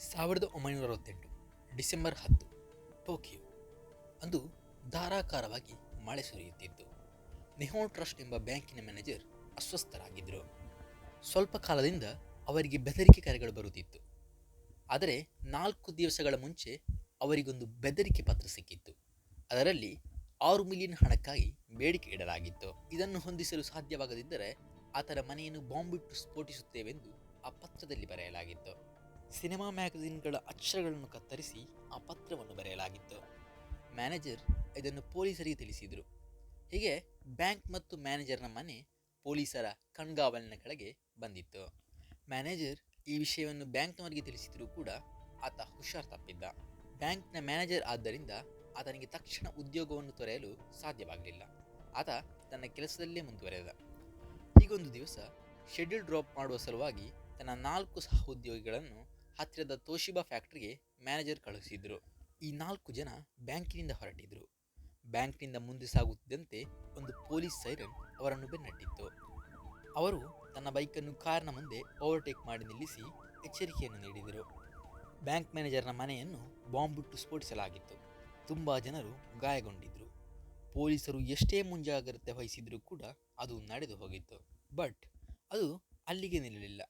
ಸಾವಿರದ ಒಂಬೈನೂರ ಅರವತ್ತೆಂಟು ಡಿಸೆಂಬರ್ ಹತ್ತು ಟೋಕಿಯೋ. ಅಂದು ಧಾರಾಕಾರವಾಗಿ ಮಳೆ ಸುರಿಯುತ್ತಿತ್ತು. ನೆಹೋ ಟ್ರಸ್ಟ್ ಎಂಬ ಬ್ಯಾಂಕಿನ ಮ್ಯಾನೇಜರ್ ಅಸ್ವಸ್ಥರಾಗಿದ್ದರು. ಸ್ವಲ್ಪ ಕಾಲದಿಂದ ಅವರಿಗೆ ಬೆದರಿಕೆ ಕರೆಗಳು ಬರುತ್ತಿತ್ತು. ಆದರೆ ನಾಲ್ಕು ದಿವಸಗಳ ಮುಂಚೆ ಅವರಿಗೊಂದು ಬೆದರಿಕೆ ಪತ್ರ ಸಿಕ್ಕಿತ್ತು. ಅದರಲ್ಲಿ ಆರು ಮಿಲಿಯನ್ ಹಣಕ್ಕಾಗಿ ಬೇಡಿಕೆ ಇಡಲಾಗಿತ್ತು. ಇದನ್ನು ಹೊಂದಿಸಲು ಸಾಧ್ಯವಾಗದಿದ್ದರೆ ಆತನ ಮನೆಯನ್ನು ಬಾಂಬಿಟ್ಟು ಸ್ಫೋಟಿಸುತ್ತೇವೆಂದು ಆ ಪತ್ರದಲ್ಲಿ ಬರೆಯಲಾಗಿತ್ತು. ಸಿನಿಮಾ ಮ್ಯಾಗಝಿನ್ಗಳ ಅಕ್ಷರಗಳನ್ನು ಕತ್ತರಿಸಿ ಆ ಪತ್ರವನ್ನು ಬರೆಯಲಾಗಿತ್ತು. ಮ್ಯಾನೇಜರ್ ಇದನ್ನು ಪೊಲೀಸರಿಗೆ ತಿಳಿಸಿದರು. ಹೀಗೆ ಬ್ಯಾಂಕ್ ಮತ್ತು ಮ್ಯಾನೇಜರ್ನ ಮನೆ ಪೊಲೀಸರ ಕಣ್ಗಾವಲಿನ ಕೆಳಗೆ ಬಂದಿತ್ತು. ಮ್ಯಾನೇಜರ್ ಈ ವಿಷಯವನ್ನು ಬ್ಯಾಂಕ್ನವರಿಗೆ ತಿಳಿಸಿದರೂ ಕೂಡ ಆತ ಹುಷಾರ್ ತಪ್ಪಿದ್ದ. ಬ್ಯಾಂಕ್ನ ಮ್ಯಾನೇಜರ್ ಆದ್ದರಿಂದ ಆತನಿಗೆ ತಕ್ಷಣ ಉದ್ಯೋಗವನ್ನು ತೊರೆಯಲು ಸಾಧ್ಯವಾಗಲಿಲ್ಲ. ಆತ ತನ್ನ ಕೆಲಸದಲ್ಲೇ ಮುಂದುವರೆದ. ಹೀಗೊಂದು ದಿವಸ ಶೆಡ್ಯೂಲ್ ಡ್ರಾಪ್ ಮಾಡುವ ಸಲುವಾಗಿ ತನ್ನ ನಾಲ್ಕು ಸಹೋದ್ಯೋಗಿಗಳನ್ನು ಹತ್ತಿರದ ತೋಶಿಬಾ ಫ್ಯಾಕ್ಟ್ರಿಗೆ ಮ್ಯಾನೇಜರ್ ಕಳುಹಿಸಿದ್ರು. ಈ ನಾಲ್ಕು ಜನ ಬ್ಯಾಂಕಿನಿಂದ ಹೊರಟಿದ್ರು. ಬ್ಯಾಂಕ್ನಿಂದ ಮುಂದೆ ಸಾಗುತ್ತಿದ್ದಂತೆ ಒಂದು ಪೊಲೀಸ್ ಸೈರನ್ ಅವರನ್ನು ಬೆನ್ನಟ್ಟಿತ್ತು. ಅವರು ತನ್ನ ಬೈಕನ್ನು ಕಾರ್ನ ಮುಂದೆ ಓವರ್ಟೇಕ್ ಮಾಡಿ ನಿಲ್ಲಿಸಿ ಎಚ್ಚರಿಕೆಯನ್ನು ನೀಡಿದರು. ಬ್ಯಾಂಕ್ ಮ್ಯಾನೇಜರ್ನ ಮನೆಯನ್ನು ಬಾಂಬ್ ಬಿಟ್ಟು ಸ್ಫೋಟಿಸಲಾಗಿತ್ತು. ತುಂಬ ಜನರು ಗಾಯಗೊಂಡಿದ್ದರು ಪೊಲೀಸರು ಎಷ್ಟೇ ಮುಂಜಾಗ್ರತೆ ವಹಿಸಿದರೂ ಕೂಡ ಅದು ನಡೆದು ಹೋಗಿತ್ತು. ಬಟ್ ಅದು ಅಲ್ಲಿಗೆ ನಿಲ್ಲಲಿಲ್ಲ.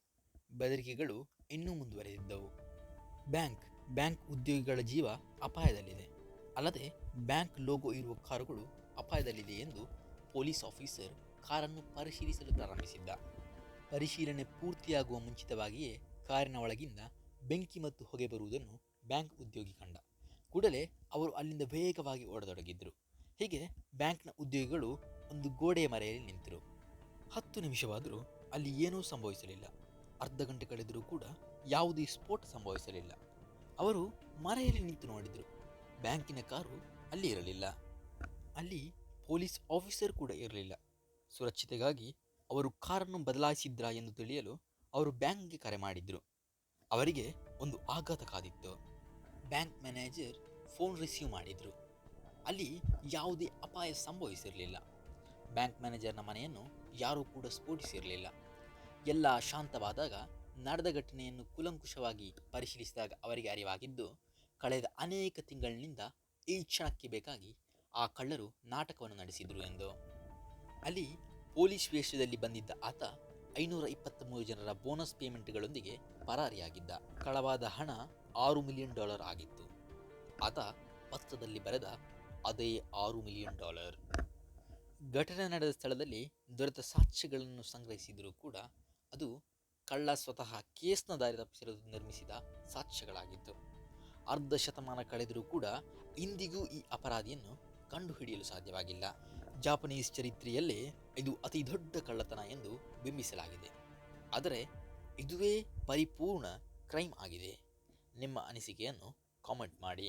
ಬೆದರಿಕೆಗಳು ಇನ್ನೂ ಮುಂದುವರೆದಿದ್ದವು. ಬ್ಯಾಂಕ್ ಬ್ಯಾಂಕ್ ಉದ್ಯೋಗಿಗಳ ಜೀವ ಅಪಾಯದಲ್ಲಿದೆ. ಅಲ್ಲದೆ, ಬ್ಯಾಂಕ್ ಲೋಗೋ ಇರುವ ಕಾರುಗಳು ಅಪಾಯದಲ್ಲಿದೆ ಎಂದು ಪೊಲೀಸ್ ಆಫೀಸರ್ ಕಾರನ್ನು ಪರಿಶೀಲಿಸಲು ಪ್ರಾರಂಭಿಸಿದ್ದ. ಪರಿಶೀಲನೆ ಪೂರ್ತಿಯಾಗುವ ಮುಂಚಿತವಾಗಿಯೇ ಕಾರಿನ ಒಳಗಿಂದ ಬೆಂಕಿ ಮತ್ತು ಹೊಗೆ ಬರುವುದನ್ನು ಬ್ಯಾಂಕ್ ಉದ್ಯೋಗಿ ಕಂಡ. ಕೂಡಲೇ ಅವರು ಅಲ್ಲಿಂದ ವೇಗವಾಗಿ ಓಡತೊಡಗಿದ್ದರು ಹೀಗೆ ಬ್ಯಾಂಕ್ನ ಉದ್ಯೋಗಿಗಳು ಒಂದು ಗೋಡೆಯ ಮರೆಯಲ್ಲಿ ನಿಂತರು. ಹತ್ತು ನಿಮಿಷವಾದರೂ ಅಲ್ಲಿ ಏನೂ ಸಂಭವಿಸಲಿಲ್ಲ. ಅರ್ಧ ಗಂಟೆ ಕಳೆದರೂ ಕೂಡ ಯಾವುದೇ ಸ್ಫೋಟ ಸಂಭವಿಸಲಿಲ್ಲ. ಅವರು ಮರೆಯಲ್ಲಿ ನಿಂತು ನೋಡಿದರು. ಬ್ಯಾಂಕಿನ ಕಾರು ಅಲ್ಲಿ ಇರಲಿಲ್ಲ. ಅಲ್ಲಿ ಪೊಲೀಸ್ ಆಫೀಸರ್ ಕೂಡ ಇರಲಿಲ್ಲ. ಸುರಕ್ಷತೆಗಾಗಿ ಅವರು ಕಾರನ್ನು ಬದಲಾಯಿಸಿದ್ರಾ ಎಂದು ತಿಳಿಯಲು ಅವರು ಬ್ಯಾಂಕ್ಗೆ ಕರೆ ಮಾಡಿದ್ರು. ಅವರಿಗೆ ಒಂದು ಆಘಾತ ಕಾದಿತ್ತು. ಬ್ಯಾಂಕ್ ಮ್ಯಾನೇಜರ್ ಫೋನ್ ರಿಸೀವ್ ಮಾಡಿದರು. ಅಲ್ಲಿ ಯಾವುದೇ ಅಪಾಯ ಸಂಭವಿಸಿರಲಿಲ್ಲ. ಬ್ಯಾಂಕ್ ಮ್ಯಾನೇಜರ್ನ ಮನೆಯನ್ನು ಯಾರೂ ಕೂಡ ಸ್ಫೋಟಿಸಿರಲಿಲ್ಲ. ಎಲ್ಲ ಶಾಂತವಾದಾಗ ನಡೆದ ಘಟನೆಯನ್ನು ಕುಲಂಕುಷವಾಗಿ ಪರಿಶೀಲಿಸಿದಾಗ ಅವರಿಗೆ ಅರಿವಾಗಿದ್ದು, ಕಳೆದ ಅನೇಕ ತಿಂಗಳಿನಿಂದ ಈ ಕ್ಷಣಕ್ಕೆ ಬೇಕಾಗಿ ಆ ಕಳ್ಳರು ನಾಟಕವನ್ನು ನಡೆಸಿದರು ಎಂದು. ಅಲ್ಲಿ ಪೊಲೀಸ್ ವೇಷದಲ್ಲಿ ಬಂದಿದ್ದ ಆತ ಐನೂರ ಇಪ್ಪತ್ತ್ಮೂರು ಜನರ ಬೋನಸ್ ಪೇಮೆಂಟ್ಗಳೊಂದಿಗೆ ಪರಾರಿಯಾಗಿದ್ದ. ಕಳವಾದ ಹಣ ಆರು ಮಿಲಿಯನ್ ಡಾಲರ್ ಆಗಿತ್ತು. ಆತ ಪತ್ರದಲ್ಲಿ ಬರೆದ, ಅದೇ ಆರು ಮಿಲಿಯನ್ ಡಾಲರ್. ಘಟನೆ ನಡೆದ ಸ್ಥಳದಲ್ಲಿ ದೊರೆತ ಸಾಕ್ಷ್ಯಗಳನ್ನು ಸಂಗ್ರಹಿಸಿದರೂ ಕೂಡ ಅದು ಕಳ್ಳ ಸ್ವತಃ ಕೇಸ್ನ ದಾರಿ ತಪ್ಪಿಸಲು ನಿರ್ಮಿಸಿದ ಸಾಕ್ಷ್ಯಗಳಾಗಿತ್ತು. ಅರ್ಧ ಶತಮಾನ ಕಳೆದರೂ ಕೂಡ ಇಂದಿಗೂ ಈ ಅಪರಾಧಿಯನ್ನು ಕಂಡುಹಿಡಿಯಲು ಸಾಧ್ಯವಾಗಿಲ್ಲ. ಜಾಪನೀಸ್ ಚರಿತ್ರೆಯಲ್ಲೇ ಇದು ಅತಿ ದೊಡ್ಡ ಕಳ್ಳತನ ಎಂದು ಬಿಂಬಿಸಲಾಗಿದೆ. ಆದರೆ ಇದುವೇ ಪರಿಪೂರ್ಣ ಕ್ರೈಮ್ ಆಗಿದೆ. ನಿಮ್ಮ ಅನಿಸಿಕೆಯನ್ನು ಕಾಮೆಂಟ್ ಮಾಡಿ.